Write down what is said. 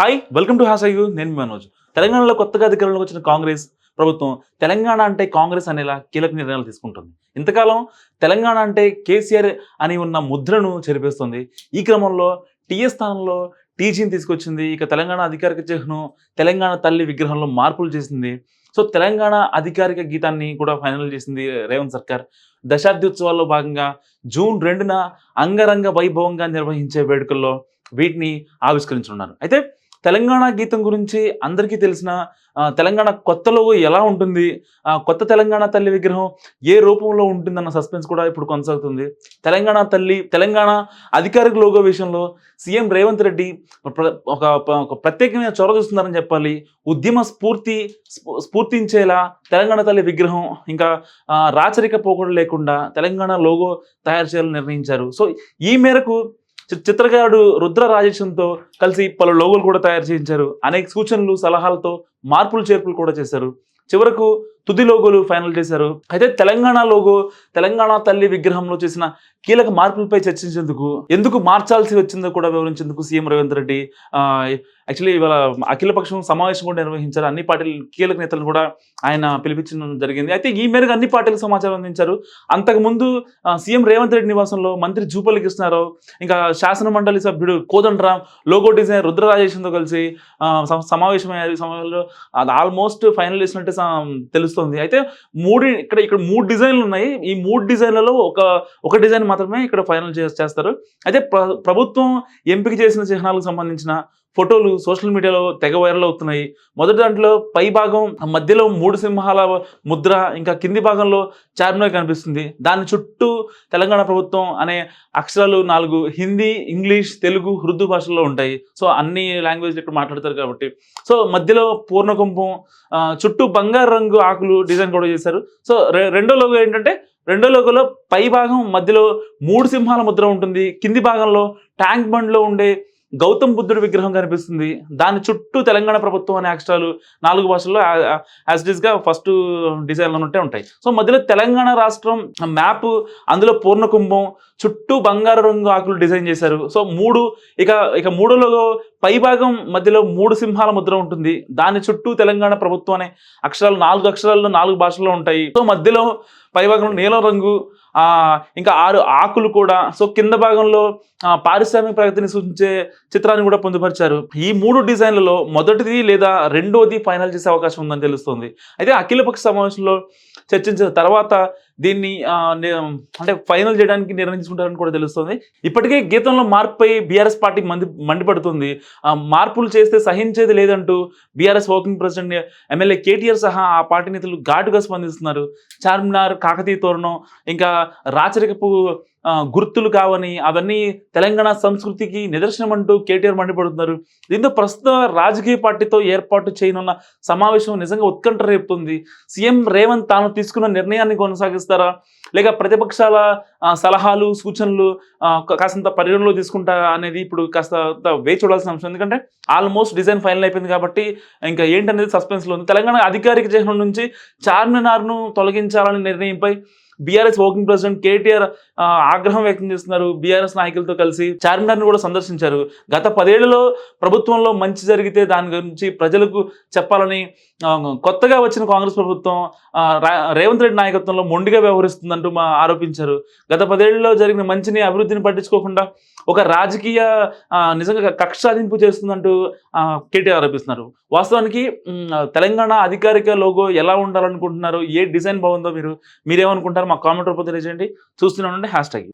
Hi welcome to హాసయ్యూ నేను మనోజ్. తెలంగాణలో కొత్తగా అధికారంలోకి వచ్చిన కాంగ్రెస్ ప్రభుత్వం తెలంగాణ అంటే కాంగ్రెస్ అనేలా కీలక నిర్ణయాలు తీసుకుంటుంది. ఇంతకాలం తెలంగాణ అంటే కేసీఆర్ అని ఉన్న ముద్రను చెరిపేస్తుంది. ఈ క్రమంలో టీఎస్ స్థానంలో టీజీని తీసుకొచ్చింది. ఇక తెలంగాణ అధికారిక చిహ్నం తెలంగాణ తల్లి విగ్రహంలో మార్పులు చేసింది. సో తెలంగాణ అధికారిక గీతాన్ని కూడా ఫైనల్ చేసింది రేవంత్ సర్కార్. దశాబ్ది ఉత్సవాల్లో భాగంగా జూన్ రెండున అంగరంగ వైభవంగా నిర్వహించే వేడుకల్లో వీటిని ఆవిష్కరించనున్నారు. అయితే తెలంగాణ గీతం గురించి అందరికీ తెలిసిన తెలంగాణ కొత్త లోగో ఎలా ఉంటుంది? కొత్త తెలంగాణ తల్లి విగ్రహం ఏ రూపంలో ఉంటుందన్న సస్పెన్స్ కూడా ఇప్పుడు కొనసాగుతుంది. తెలంగాణ తల్లి తెలంగాణ అధికారిక లోగో విషయంలో సీఎం రేవంత్ రెడ్డి ఒక ఒక ప్రత్యేకమైన చొరవ చూస్తున్నారని చెప్పాలి. ఉద్యమ స్ఫూర్తి స్ఫూ- స్ఫూర్తించేలా తెలంగాణ తల్లి విగ్రహం ఇంకా రాచరిక పోకడ లేకుండా తెలంగాణ లోగో తయారు చేయాలని నిర్ణయించారు. సో ఈ మేరకు చిత్రకారుడు రుద్ర రాజేశంతో కలిసి పలు లోగోలు కూడా తయారు చేయించారు. అనేక సూచనలు సలహాలతో మార్పులు చేర్పులు కూడా చేశారు. చివరకు తుది లోగోలు ఫైనల్ చేశారు. అయితే తెలంగాణ లోగో తెలంగాణ తల్లి విగ్రహంలో చేసిన కీలక మార్పులపై చర్చించేందుకు ఎందుకు మార్చాల్సి వచ్చిందో కూడా వివరించేందుకు సీఎం రేవంత్ రెడ్డి యాక్చువల్లీ ఇవాళ అఖిలపక్షం సమావేశం కూడా నిర్వహించారు. అన్ని పార్టీల కీలక నేతలు కూడా ఆయన పిలిపించడం జరిగింది. అయితే ఈ మేరకు అన్ని పార్టీలకు సమాచారం అందించారు. అంతకుముందు సీఎం రేవంత్ రెడ్డి నివాసంలో మంత్రి జూపల్లి కృష్ణారావు ఇంకా శాసన మండలి సభ్యుడు కోదండరామ్ లోగో డిజైన్ రుద్రరాజేషన్తో కలిసి సమావేశమయ్యారు. సమావేశంలో అది ఆల్మోస్ట్ ఫైనల్ చేసినట్టే తెలుస్తుంది. అయితే మూడు ఇక్కడ ఇక్కడ మూడు డిజైన్లు ఉన్నాయి. ఈ మూడు డిజైన్లలో ఒక ఒక డిజైన్ మాత్రమే ఇక్కడ ఫైనల్ చేస్తారు. అయితే ప్రభుత్వం ఎంపిక చేసిన చిహ్నాలకు సంబంధించిన ఫోటోలు సోషల్ మీడియాలో తెగ వైరల్ అవుతున్నాయి. మొదటి దాంట్లో పై భాగం మధ్యలో మూడు సింహాల ముద్ర ఇంకా కింది భాగంలో చార్మినార్ కనిపిస్తుంది. దాని చుట్టూ తెలంగాణ ప్రభుత్వం అనే అక్షరాలు నాలుగు హిందీ ఇంగ్లీష్ తెలుగు ఉర్దూ భాషల్లో ఉంటాయి. సో అన్ని లాంగ్వేజ్ ఇక్కడ మాట్లాడతారు కాబట్టి. సో మధ్యలో పూర్ణకుంభం చుట్టూ బంగారు రంగు ఆకులు డిజైన్ కూడా చేశారు. సో రె- రెండో లోగో ఏంటంటే రెండో లోగోలో పై భాగం మధ్యలో మూడు సింహాల ముద్ర ఉంటుంది. కింది భాగంలో ట్యాంక్ బండ్లో ఉండే గౌతమ్ బుద్ధుడి విగ్రహం కనిపిస్తుంది. దాని చుట్టూ తెలంగాణ ప్రభుత్వం అనే అక్షరాలు నాలుగు భాషల్లో యాజ్ ఇట్గా ఫస్ట్ డిజైన్లో ఉంటే ఉంటాయి. సో మధ్యలో తెలంగాణ రాష్ట్రం మ్యాప్ అందులో పూర్ణకుంభం చుట్టూ బంగారు రంగు ఆకులు డిజైన్ చేశారు. సో మూడు ఇక ఇక మూడులో పై భాగం మధ్యలో మూడు సింహాల ముద్ర ఉంటుంది. దాని చుట్టూ తెలంగాణ ప్రభుత్వం అనే అక్షరాలు నాలుగు అక్షరాల్లో నాలుగు భాషల్లో ఉంటాయి. సో మధ్యలో పై భాగంలో నీలం రంగు ఇంకా ఆరు ఆకులు కూడా. సో కింద భాగంలో పారిశ్రామిక ప్రగతిని సూచించే చిత్రాన్ని కూడా పొందుపరిచారు. ఈ మూడు డిజైన్లలో మొదటిది లేదా రెండోది ఫైనల్ చేసే అవకాశం ఉందని తెలుస్తుంది. అయితే అఖిలపక్ష సమావేశంలో చర్చించిన తర్వాత దీన్ని అంటే ఫైనల్ చేయడానికి నిర్ణయించుకుంటారని కూడా తెలుస్తుంది. ఇప్పటికే గీతంలో మార్పుపై బీఆర్ఎస్ పార్టీ మంది మండిపడుతుంది. మార్పులు చేస్తే సహించేది లేదంటూ BRS working president MLA KTR సహా ఆ పార్టీ నేతలు ఘాటుగా స్పందిస్తున్నారు. చార్మినార్ కాకతీయ తోరణం ఇంకా రాచరికపు గుర్తులు కావని అవన్నీ తెలంగాణ సంస్కృతికి నిదర్శనం అంటూ కేటీఆర్ మండిపడుతున్నారు. దీంతో ప్రస్తుత రాజకీయ పార్టీతో ఏర్పాటు చేయనున్న సమావేశం నిజంగా ఉత్కంఠ రేపుతుంది. సీఎం రేవంత్ తాను తీసుకున్న నిర్ణయాన్ని చేస్తారా లేక ప్రతిపక్షాల సలహాలు సూచనలు కాస్తంత పరిగణలో తీసుకుంటా అనేది ఇప్పుడు కాస్త వేచి చూడాల్సిన అంశం. ఎందుకంటే ఆల్మోస్ట్ డిజైన్ ఫైనల్ అయిపోయింది కాబట్టి ఇంకా ఏంటనేది సస్పెన్స్లో ఉంది. తెలంగాణ అధికారిక చిహ్నం నుంచి చార్మినార్ను తొలగించాలనే నిర్ణయంపై బీఆర్ఎస్ వర్కింగ్ ప్రెసిడెంట్ కేటీఆర్ ఆ, ఆగ్రహం వ్యక్తం చేస్తున్నారు. బీఆర్ఎస్ నాయకులతో కలిసి చార్మినార్ని కూడా సందర్శించారు. గత పదేళ్ళలో ప్రభుత్వంలో మంచి జరిగితే దాని గురించి ప్రజలకు చెప్పాలని కొత్తగా వచ్చిన కాంగ్రెస్ ప్రభుత్వం రేవంత్ రెడ్డి నాయకత్వంలో మొండిగా వ్యవహరిస్తుందంటూ మా ఆరోపించారు. గత పదేళ్ళలో జరిగిన మంచిని అభివృద్ధిని పట్టించుకోకుండా ఒక రాజకీయ నిజంగా కక్ష సాధింపు చేస్తుందంటూ కేటీఆర్ ఆరోపిస్తున్నారు. వాస్తవానికి తెలంగాణ అధికారిక లోగో ఎలా ఉండాలనుకుంటున్నారు? ఏ డిజైన్ బాగుందో మీరు మీరేమనుకుంటారు? మా కామెంట్ రూపంలో తెలియజేయండి. చూస్తూనే ఉండండి. Hash tag